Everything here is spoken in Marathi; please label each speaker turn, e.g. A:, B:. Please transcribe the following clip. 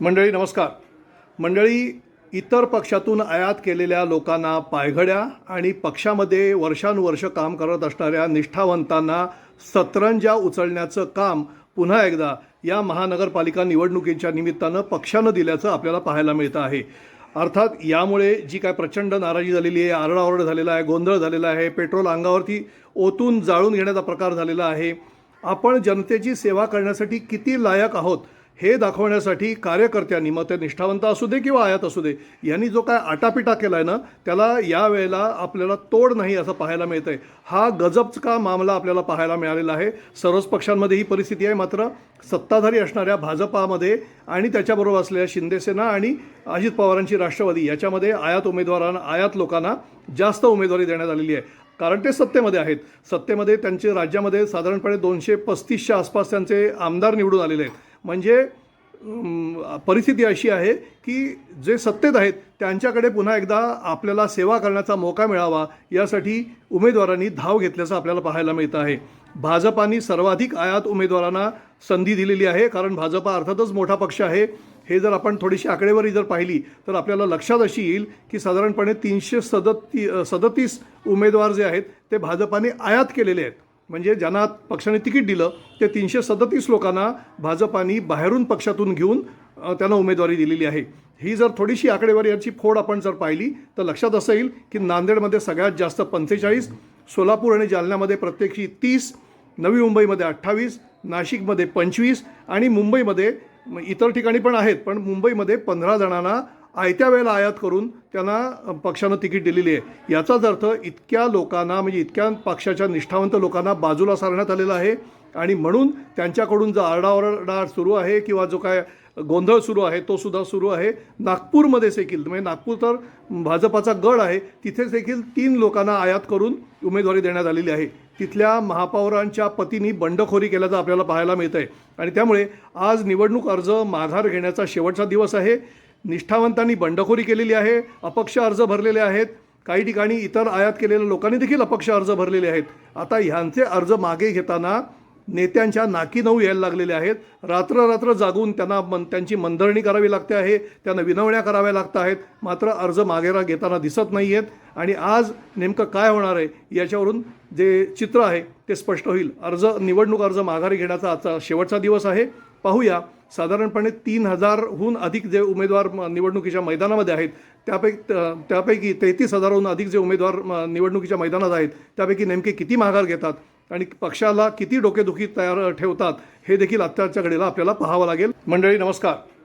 A: मंडळी नमस्कार. मंडळी इतर पक्षातून आयात केलेल्या लोकांना पायघड्या आणि पक्षामध्ये वर्षानुवर्ष काम करत असणाऱ्या निष्ठावंतांना सतरंजा उचलण्याचं काम पुन्हा एकदा या महानगरपालिका निवडणुकीच्या निमित्तानं पक्षानं दिल्याचं आपल्याला पाहायला मिळतं आहे. अर्थात यामुळे जी काय प्रचंड नाराजी झालेली आहे आरडाओरड झालेला आहे गोंधळ झालेला आहे पेट्रोल अंगावरती ओतून जाळून घेण्याचा प्रकार झालेला आहे. आपण जनतेची सेवा करण्यासाठी किती लायक आहोत हे दाखवण्यासाठी कार्यकर्त्यांनी मग ते निष्ठावंत असू दे किंवा आयात असू दे यांनी जो काय आटापिटा केला आहे ना त्याला या वेळेला आपल्याला तोड नाही असं पाहायला मिळतं आहे हा गजबच का मामला आपल्याला पाहायला मिळालेला आहे. सर्वच पक्षांमध्ये ही परिस्थिती आहे. मात्र सत्ताधारी असणाऱ्या भाजपामध्ये आणि त्याच्याबरोबर असलेल्या शिंदेसेना आणि अजित पवारांची राष्ट्रवादी याच्यामध्ये आयात उमेदवारांना आयात लोकांना जास्त उमेदवारी देण्यात आलेली आहे. कारण ते सत्तेमध्ये आहेत. सत्तेमध्ये त्यांचे राज्यामध्ये साधारणपणे दोनशे पस्तीसच्या आसपास त्यांचे आमदार निवडून आलेले आहेत. म्हणजे परिस्थिती अशी आहे की जे सत्तेत आहेत त्यांच्याकडे पुन्हा एकदा आपल्याला सेवा करण्याचा मौका मिळावा यासाठी उमेदवारांनी धाव घेतल्याचं आपल्याला पाहायला मिळतं आहे. भाजपानी सर्वाधिक आयात उमेदवारांना संधी दिलेली आहे कारण भाजपा अर्थातच मोठा पक्ष आहे. हे जर आपण थोडीशी आकडेवारी जर पाहिली तर आपल्याला लक्षात अशी येईल की साधारणपणे तीनशे सदती सदतीस उमेदवार जे आहेत ते भाजपाने आयात केलेले आहेत. म्हणजे ज्यांना पक्षाने तिकीट दिलं ते तीनशे सदतीस लोकांना भाजपानी बाहेरून पक्षातून घेऊन त्यांना उमेदवारी दिलेली आहे. ही जर थोडीशी आकडेवारी याची फोड आपण जर पाहिली तर लक्षात असं येईल की नांदेडमध्ये सगळ्यात जास्त पंचेचाळीस सोलापूर आणि जालन्यामध्ये प्रत्येकी तीस नवी मुंबईमध्ये अठ्ठावीस नाशिकमध्ये पंचवीस आणि मुंबईमध्ये इतर ठिकाणी पण आहेत पण मुंबईमध्ये पंधरा जणांना आयत्या वेळेला आयात करून त्यांना पक्षानं तिकीट दिलेली आहे. याचाच अर्थ इतक्या लोकांना म्हणजे इतक्या पक्षाच्या निष्ठावंत लोकांना बाजूला सारण्यात आलेलं आहे. आणि म्हणून त्यांच्याकडून जो आरडाओरडा सुरू आहे किंवा जो काय गोंधळ सुरू आहे तो सुद्धा सुरू आहे. नागपूरमध्ये देखील म्हणजे नागपूर तर भाजपाचा गड आहे तिथेच देखील तीन लोकांना आयात करून उमेदवारी देण्यात आलेली आहे. तिथल्या महापौरांच्या पतींनी बंडखोरी केल्याचं आपल्याला पाहायला मिळतं आहे आणि त्यामुळे आज निवडणूक अर्ज माघार घेण्याचा शेवटचा दिवस आहे. निष्ठावंतांनी बंडखोरी केलेली आहे अपक्ष अर्ज भरलेले आहेत. काही ठिकाणी इतर आयात केलेल्या लोकांनी देखील अपक्ष अर्ज भरलेले आहेत. आता ह्यांचे अर्ज मागे घेताना नेत्यांच्या नाकी नऊ यायला लागलेले आहेत. रात्र रात्र जागून त्यांना मन त्यांची मनधरणी करावी लागते आहे त्यांना विनवण्या कराव्या लागत आहेत. मात्र अर्ज मागेरा घेताना दिसत नाही आहेत. आणि आज नेमकं काय होणार आहे याच्यावरून जे चित्र आहे ते स्पष्ट होईल. अर्ज निवडणूक अर्ज माघारी घेण्याचा आजचा शेवटचा दिवस आहे. पाहूया साधारणपणे तीन हजारहून अधिक जे उमेदवार निवडणुकीच्या मैदानामध्ये आहेत त्यापैकी त्यापैकी तेहतीस हजारहून अधिक जे उमेदवार निवडणुकीच्या मैदानात आहेत त्यापैकी नेमके किती माघार घेतात आणि पक्षाला किती डोकेदुखी तयार ठेवतात हे देखील आत्ताच्या घडीला आपल्याला पाहावं लागेल. मंडळी नमस्कार.